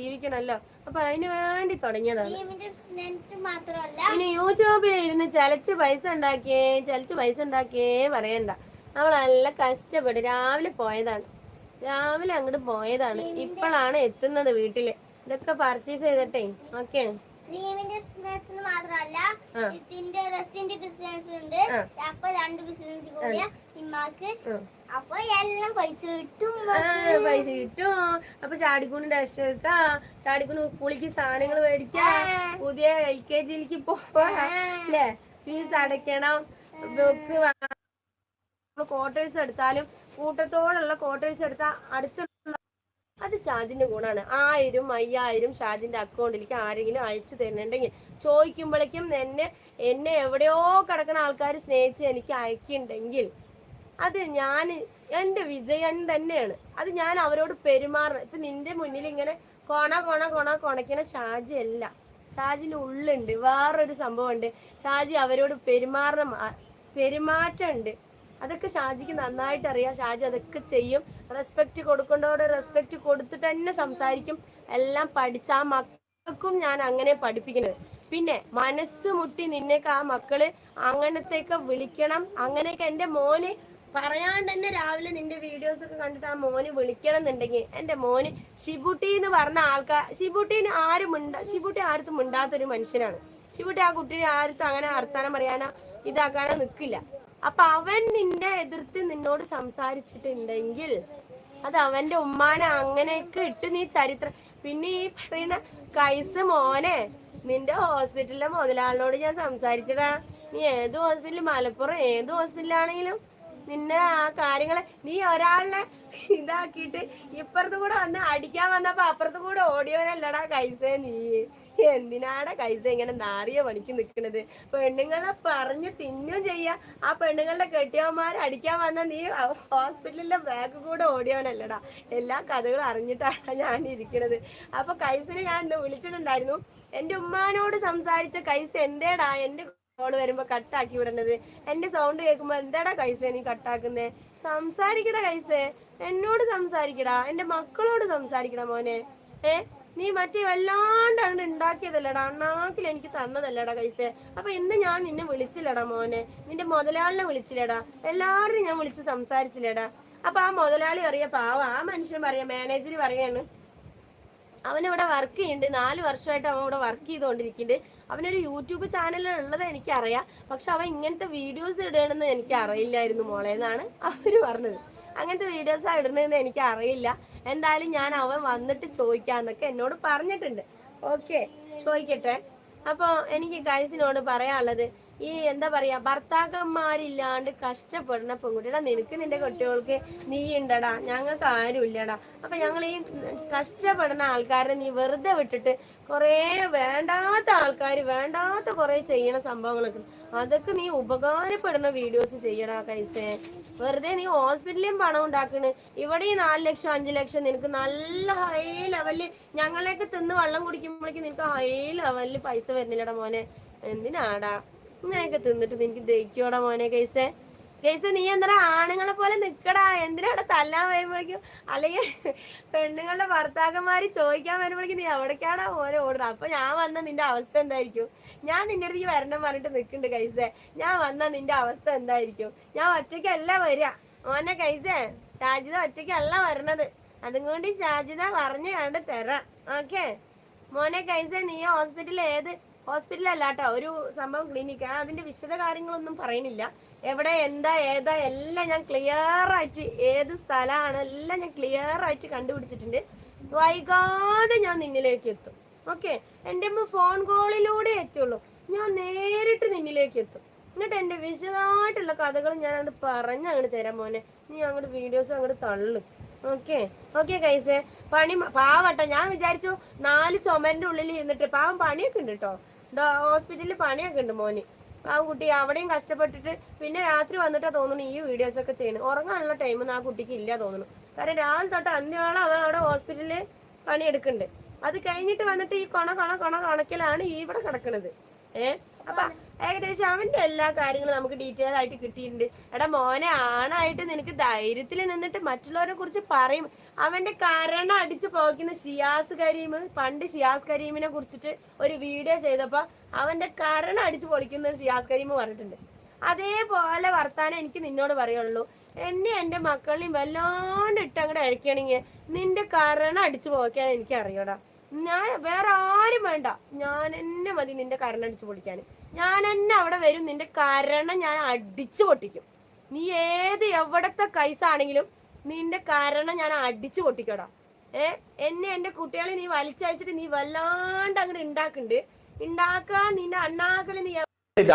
ജീവിക്കണല്ലോ. അപ്പൊ അതിന് വേണ്ടി തുടങ്ങിയതാണ്. പിന്നെ യൂട്യൂബിൽ ഇരുന്ന് ചലച്ച് പൈസ ഉണ്ടാക്കിയേ ചലച്ച് പൈസ ഉണ്ടാക്കിയേ പറയണ്ട. നമ്മൾ നല്ല കഷ്ടപ്പെട്ട് രാവിലെ പോയതാണ്. രാവിലെ അങ്ങോട്ട് പോയതാണ്. ഇപ്പോഴാണ് എത്തുന്നത് വീട്ടിൽ. ഇതൊക്കെ പർച്ചേസ് ചെയ്തിട്ടേ. ഓക്കെ. ബിസിനസ്സിന് മാത്രമല്ല. ഇതിന്റെ ഡ്രസ്സിന്റെ ബിസിനസ് ഉണ്ട്. അപ്പൊ രണ്ട് ബിസിനസ് കൂടിയ ഇമ്മാക്ക്. അപ്പൊ എല്ലാം പൈസ കിട്ടും പൈസ കിട്ടും. അപ്പൊ ചാടിക്കൂണ് ഡ്രസ് എടുക്കാ. ചാടിക്കൂണ് ഉപ്പുളിക്ക് സാധനങ്ങൾ മേടിക്കാ. പുതിയ എൽ കെ ജിയിലേക്ക് പോവാ അല്ലേ? ഫീസ് അടയ്ക്കണം. ബുക്ക് ക്വാർട്ടേഴ്സ് എടുത്താലും കൂട്ടത്തോടുള്ള ക്വാർട്ടേഴ്സ് എടുത്താൽ അടുത്തുള്ള അത് ഷാജിന്റെ ഗുണാണ്. ആയിരം അയ്യായിരം ഷാജിന്റെ അക്കൗണ്ടിലേക്ക് ആരെങ്കിലും അയച്ചു തരുന്നുണ്ടെങ്കിൽ ചോദിക്കുമ്പോഴേക്കും എന്നെ എന്നെ എവിടെയോ കിടക്കുന്ന ആൾക്കാർ സ്നേഹിച്ച് എനിക്ക് അയക്കുന്നുണ്ടെങ്കിൽ അത് ഞാൻ എന്റെ വിജയൻ തന്നെയാണ്. അത് ഞാൻ അവരോട് പെരുമാറണം. ഇപ്പൊ നിന്റെ മുന്നിൽ ഇങ്ങനെ കോണ കോണ കോണ കൊണയ്ക്കണ ഷാജി അല്ല. ഷാജിന്റെ ഉള്ളുണ്ട്. വേറൊരു സംഭവമുണ്ട്. ഷാജി അവരോട് പെരുമാറണം. പെരുമാറ്റമുണ്ട്. അതൊക്കെ ഷാജിക്ക് നന്നായിട്ട് അറിയാം. ഷാജി അതൊക്കെ ചെയ്യും. റെസ്പെക്ട് കൊടുക്കേണ്ടവരോട് റെസ്പെക്ട് കൊടുത്തിട്ട് തന്നെ സംസാരിക്കും. എല്ലാം പഠിച്ച ആ മക്കൾക്കും ഞാൻ അങ്ങനെ പഠിപ്പിക്കുന്നത്. പിന്നെ മനസ്സ് മുട്ടി നിന്നേക്ക് ആ മക്കൾ അങ്ങനത്തെയൊക്കെ വിളിക്കണം. അങ്ങനെയൊക്കെ എന്റെ മോന് പറയാണ്ട് തന്നെ രാവിലെ നിന്റെ വീഡിയോസ് ഒക്കെ കണ്ടിട്ട് ആ മോന് വിളിക്കണം എന്നുണ്ടെങ്കിൽ എന്റെ മോന് ഷിബുട്ടി എന്ന് പറഞ്ഞ ആൾക്കാർ ഷിബുട്ടീന് ആരും മിണ്ട ഷിബുട്ടി ആർക്കും മിണ്ടാത്തൊരു മനുഷ്യനാണ്. ഷിബുട്ടി ആ കുട്ടിയെ ആർത്തും അങ്ങനെ വർത്താനം പറയാനോ ഇതാക്കാനോ നിൽക്കില്ല അപ്പൊ അവൻ നിന്നെ എതിർത്ത് നിന്നോട് സംസാരിച്ചിട്ടുണ്ടെങ്കിൽ അത് അവന്റെ ഉമ്മാനെ അങ്ങനെയൊക്കെ ഇട്ട് നീ ചരിത്രം. പിന്നെ ഈ പറയുന്ന കൈസ് മോനെ നിന്റെ ഹോസ്പിറ്റലിലെ മുതലാളിനോട് ഞാൻ സംസാരിച്ചടാ. നീ ഏത് ഹോസ്പിറ്റലിൽ മലപ്പുറം ഏത് ഹോസ്പിറ്റലാണെങ്കിലും നിന്നെ ആ കാര്യങ്ങളെ നീ ഒരാളിനെ ഇതാക്കിയിട്ട് ഇപ്പുറത്ത് കൂടെ വന്ന് അടിക്കാൻ വന്നപ്പോ അപ്പുറത്ത് കൂടെ ഓടിയവനല്ലടാ കൈസേ നീ. എന്തിനാടാ കൈസ ഇങ്ങനെ നാറിയ പണിക്ക് നിൽക്കുന്നത് പെണ്ണുങ്ങളെ പറഞ്ഞ് തിന്നും ചെയ്യാ. ആ പെണ്ണുങ്ങളുടെ കെട്ടിയവന്മാരെ അടിക്കാൻ വന്ന നീ ഹോസ്പിറ്റലിലെ ബാഗ് കൂടെ ഓടിയവനല്ലടാ. എല്ലാ കഥകളും അറിഞ്ഞിട്ടാണ് ഞാൻ ഇരിക്കണത്. അപ്പൊ കൈസിനെ ഞാൻ ഇന്ന് വിളിച്ചിട്ടുണ്ടായിരുന്നു. എന്റെ ഉമ്മാനോട് സംസാരിച്ച കൈസ് എന്തേടാ? എന്റെ കോൾ വരുമ്പോ കട്ടാക്കി വിടണത്. എന്റെ സൗണ്ട് കേൾക്കുമ്പോ എന്താടാ കൈസേ നീ കട്ടാക്കുന്നേ സംസാരിക്കടാ കൈസേ. എന്നോട് സംസാരിക്കടാ. എന്റെ മക്കളോട് സംസാരിക്കടാ മോനെ. ഏ? നീ മറ്റേ വല്ലാണ്ട് അങ്ങോട്ട് ഉണ്ടാക്കിയതല്ലടാ അണ്ണാക്കിൽ എനിക്ക് തന്നതല്ലടാ കൈസേ. അപ്പൊ ഇന്ന് ഞാൻ നിന്നെ വിളിച്ചില്ലടാ മോനെ. നിന്റെ മുതലാളിനെ വിളിച്ചില്ലടാ. എല്ലാവരും ഞാൻ വിളിച്ച് സംസാരിച്ചില്ലടാ. അപ്പൊ ആ മുതലാളി അറിയ പാവ. ആ മനുഷ്യൻ പറയാ മാനേജർ പറയാണ്. അവനിവിടെ വർക്ക് ചെയ്യുന്നുണ്ട്. നാല് വർഷമായിട്ട് അവൻ ഇവിടെ വർക്ക് ചെയ്തുകൊണ്ടിരിക്കുന്നുണ്ട്. അവനൊരു യൂട്യൂബ് ചാനൽ ഉള്ളത് എനിക്കറിയാം. പക്ഷെ അവൻ ഇങ്ങനത്തെ വീഡിയോസ് ഇടണമെന്ന് എനിക്ക് അറിയില്ലായിരുന്നു മോളെ എന്നാണ് അവർ പറഞ്ഞത്. അങ്ങനത്തെ വീഡിയോസാണ് ഇടുന്നതെന്ന് എനിക്ക് അറിയില്ല. എന്തായാലും ഞാൻ അവൻ വന്നിട്ട് ചോദിക്കാന്നൊക്കെ എന്നോട് പറഞ്ഞിട്ടുണ്ട്. ഓക്കെ ചോദിക്കട്ടെ. അപ്പോൾ എനിക്ക് ഗൈസിനോട് പറയാനുള്ളത് ഈ എന്താ പറയാ ഭർത്താക്കന്മാരില്ലാണ്ട് കഷ്ടപ്പെടുന്ന പെൺകുട്ടിയുടെ നിനക്ക് നിന്റെ കുട്ടികൾക്ക് നീ ഉണ്ടടാ ഞങ്ങൾക്ക് ആരും ഇല്ലടാ. അപ്പൊ ഞങ്ങൾ ഈ കഷ്ടപ്പെടുന്ന ആൾക്കാരെ നീ വെറുതെ വിട്ടിട്ട് കുറേ വേണ്ടാത്ത ആൾക്കാർ വേണ്ടാത്ത കുറേ ചെയ്യണ സംഭവങ്ങളൊക്കെ. അതൊക്കെ നീ ഉപകാരപ്പെടുന്ന വീഡിയോസ് ചെയ്യടാ കൈസേ. വെറുതെ നീ ഹോസ്പിറ്റലിലും പണം ഉണ്ടാക്കണ്. ഇവിടെ ഈ നാല് ലക്ഷം അഞ്ചു ലക്ഷം നിനക്ക് നല്ല ഹൈ ലെവലിൽ ഞങ്ങളെയൊക്കെ തിന്ന് വെള്ളം കുടിക്കുമ്പോഴേക്കും നിനക്ക് ഹൈ ലെവലിൽ പൈസ വരുന്നില്ലടാ മോനെ. എന്തിനാടാ? ഇങ്ങനെയൊക്കെ തിന്നിട്ട് നിനക്ക് ദഹിക്കോടാ മോനെ കൈസേ? കേസ് നീ എന്താ ആണുങ്ങളെ പോലെ നിക്കടാ? എന്തിനാ അവിടെ തല്ലാൻ വരുമ്പോഴേക്കും? അല്ലെങ്കിൽ പെണ്ണുങ്ങളുടെ ഭർത്താക്കന്മാര് ചോദിക്കാൻ വരുമ്പോഴേക്കും നീ എവിടേക്കാടാ മോനെ ഓടുന്നത്? അപ്പൊ ഞാൻ വന്ന നിന്റെ അവസ്ഥ എന്തായിരിക്കും? ഞാൻ നിന്റെ അടുത്തേക്ക് വരണം പറഞ്ഞിട്ട് നിൽക്കുന്നുണ്ട് കൈസേ. ഞാൻ വന്ന നിന്റെ അവസ്ഥ എന്തായിരിക്കും? ഞാൻ ഒറ്റയ്ക്കല്ല വരിക. മോനെ കൈസേ ഷാജിത ഒറ്റയ്ക്കല്ല വരണത്. അതും കൊണ്ട് ഷാജിത പറഞ്ഞു കണ്ട് തരാം. ഓക്കെ? മോനെ കൈസേ നീ ഹോസ്പിറ്റലിൽ ഏത് ഹോസ്പിറ്റലല്ല കേട്ടോ ഒരു സംഭവം ക്ലിനിക്ക്. അതിന്റെ വിശദ കാര്യങ്ങളൊന്നും പറയുന്നില്ല. എവിടെ എന്താ ഏതാ എല്ലാം ഞാൻ ക്ലിയർ ആയിട്ട് ഏത് സ്ഥലമാണ് എല്ലാം ഞാൻ ക്ലിയർ ആയിട്ട് കണ്ടുപിടിച്ചിട്ടുണ്ട്. വൈകാതെ ഞാൻ നിന്നിലേക്ക് എത്തും. ഓക്കെ? എന്റെ അമ്മ ഫോൺ കോളിലൂടെ എത്തുള്ളൂ. ഞാൻ നേരിട്ട് നിന്നിലേക്ക് എത്തും. എന്നിട്ട് എന്റെ വിശദമായിട്ടുള്ള കഥകൾ ഞാൻ അങ്ങോട്ട് പറഞ്ഞ് അങ്ങോട്ട് തരാം മോനെ. നീ അങ്ങോട്ട് വീഡിയോസ് അങ്ങോട്ട് തള്ളു. ഓക്കെ? ഓക്കെ കൈസേ പണി പാവട്ടെ ഞാൻ വിചാരിച്ചു നാല് ചുമന്റെ ഉള്ളിൽ ഇരുന്നിട്ട് പാവം പണിയൊക്കെ ഉണ്ട് കേട്ടോ. ഹോസ്പിറ്റലിൽ പണിയൊക്കെ ഉണ്ട് മോന്. ആ കുട്ടി അവിടെയും കഷ്ടപ്പെട്ടിട്ട് പിന്നെ രാത്രി വന്നിട്ടാ തോന്നുന്നു ഈ വീഡിയോസ് ഒക്കെ ചെയ്യുന്നത്. ഉറങ്ങാനുള്ള ടൈം ആ കുട്ടിക്ക് ഇല്ല തോന്നുന്നു. കാരണം രാവിലെ തൊട്ട് അന്ത്യോളം അവൻ അവിടെ ഹോസ്പിറ്റലിൽ പണിയെടുക്കുന്നുണ്ട്. അത് കഴിഞ്ഞിട്ട് വന്നിട്ട് ഈ കൊണ കൊണ കൊണ കണക്കിലാണ് ഇവിടെ കിടക്കുന്നത് ഏ? അപ്പൊ ഏകദേശം അവന്റെ എല്ലാ കാര്യങ്ങളും നമുക്ക് ഡീറ്റെയിൽ ആയിട്ട് കിട്ടിയിട്ടുണ്ട്. എടാ മോനെ ആണായിട്ട് നിനക്ക് ധൈര്യത്തിൽ നിന്നിട്ട് മറ്റുള്ളവരെ കുറിച്ച് പറയും. അവന്റെ കരണ അടിച്ചു പോക്കുന്ന ഷിയാസ് കരീം പണ്ട് ഷിയാസ് കരീമിനെ കുറിച്ചിട്ട് ഒരു വീഡിയോ ചെയ്തപ്പോ അവന്റെ കരണ അടിച്ചു പൊളിക്കുന്ന ഷിയാസ് കരീം പറഞ്ഞിട്ടുണ്ട്. അതേപോലെ വർത്താനം എനിക്ക് നിന്നോട് പറയുള്ളൂ. എന്നെ എന്റെ മക്കളെയും വല്ലാണ്ട് ഇട്ട് അങ്ങോട്ട് നിന്റെ കരണ അടിച്ചു പോക്കാൻ എനിക്ക് അറിയടാ ഞാൻ വേറെ ആരും വേണ്ട. ഞാൻ എന്നെ മതി നിന്റെ കരണം അടിച്ചു പൊളിക്കാൻ. ഞാൻ എന്നെ അവിടെ വരും നിന്റെ കരണം ഞാൻ അടിച്ചു പൊട്ടിക്കും. നീ ഏത് എവിടത്തെ കൈസാണെങ്കിലും നിന്റെ കാരണം ഞാൻ അടിച്ചു പൊട്ടിക്കടാ. ഏ? എന്നെ എന്റെ കുട്ടികളെ നീ വലിച്ചയച്ചിട്ട് നീ വല്ലാണ്ട് അങ്ങനെ ഉണ്ടാക്കുന്നുണ്ട് ഉണ്ടാക്കാൻ നിന്റെ അണ്ണാക്കൽ നീ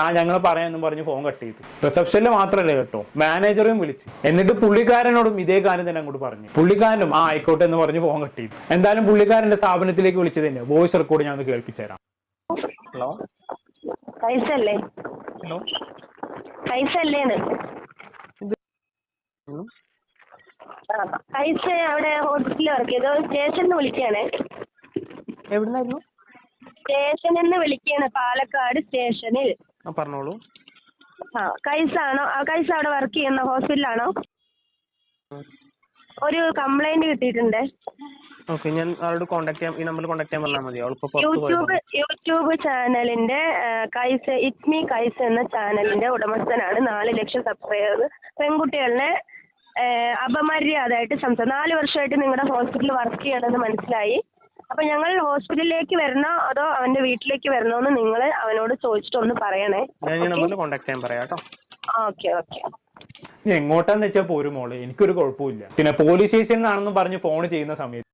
ആ ഞങ്ങൾ പറയാമെന്നും പറഞ്ഞ് ഫോൺ കട്ട് ചെയ്തു. റിസപ്ഷനിൽ മാത്രമല്ല കേട്ടോ? മാനേജറെയും വിളിച്ച്. എന്നിട്ട് പുള്ളിക്കാരനോടും ഇതേ കാര്യം തന്നെ അങ്ങോട്ട് പറഞ്ഞു. പുള്ളിക്കാരനും ആ ആയിക്കോട്ടെ എന്ന് പറഞ്ഞ് ഫോൺ കട്ട് ചെയ്തു. എന്തായാലും പുള്ളിക്കാരന്റെ സ്ഥാപനത്തിലേക്ക് വിളിച്ചത് തന്നെ. വോയിസ് റെക്കോർഡ് ഞാൻ കേൾപ്പിച്ചു തരാം ഹലോ? കൈസല്ലേ ഹലോ? കൈസല്ലേന്ന് കൈസ അവിടെ ഹോസ്പിറ്റലിൽ വർക്ക് ചെയ്തു. സ്റ്റേഷനിൽ നിന്ന് വിളിക്കുകയാണ് എവിടുന്നായിരുന്നു? സ്റ്റേഷനിൽ നിന്ന് വിളിക്കുകയാണ് പാലക്കാട് സ്റ്റേഷനിൽ. പറഞ്ഞോളൂ. ആ കൈസാണോ? കൈസ അവിടെ വർക്ക് ചെയ്യുന്ന ഹോസ്പിറ്റലാണോ ഒരു കംപ്ലൈന്റ് കിട്ടിയിട്ടുണ്ട്. ഓക്കെ ഞാൻ അവളോട് കോണ്ടാക്ട് ചെയ്യാം. ഈ നമ്പറിൽ കോണ്ടാക്ട് ചെയ്യാൻ പറഞ്ഞാൽ മതി. അവളിപ്പോ യൂട്യൂബ് യൂട്യൂബ് ചാനലിന്റെ കൈസ ഇറ്റ്മി കൈസ എന്ന ചാനലിന്റെ ഉടമസ്ഥനാണ്. നാല് ലക്ഷം സബ്സ്ക്രൈബർ പെൺകുട്ടികളെ അപമര്യാദയായിട്ട് സംസാരിച്ചു നാല് വർഷമായിട്ട് നിങ്ങളുടെ ഹോസ്പിറ്റലിൽ വർക്ക് ചെയ്യണമെന്ന് മനസ്സിലായി. അപ്പൊ ഞങ്ങൾ ഹോസ്പിറ്റലിലേക്ക് വരണോ അതോ അവന്റെ വീട്ടിലേക്ക് വരണോ എന്ന് നിങ്ങൾ അവനോട് ചോദിച്ചിട്ട് ഒന്ന് പറയണേ. ഞാൻ ഈ നമ്പറിൽ കോൺടാക്ട് ചെയ്യാൻ പറയാം കേട്ടോ. ഓക്കെ ഓക്കെ ഇനി എങ്ങോട്ടാന്ന് വെച്ചാൽ പോരും മോൾ. എനിക്കൊരു കുഴപ്പമില്ല പിന്നെ പോലീസ് സ്റ്റേഷനിൽ നിന്നാണെന്ന് പറഞ്ഞ് ഫോൺ ചെയ്യുന്ന സമയത്ത്.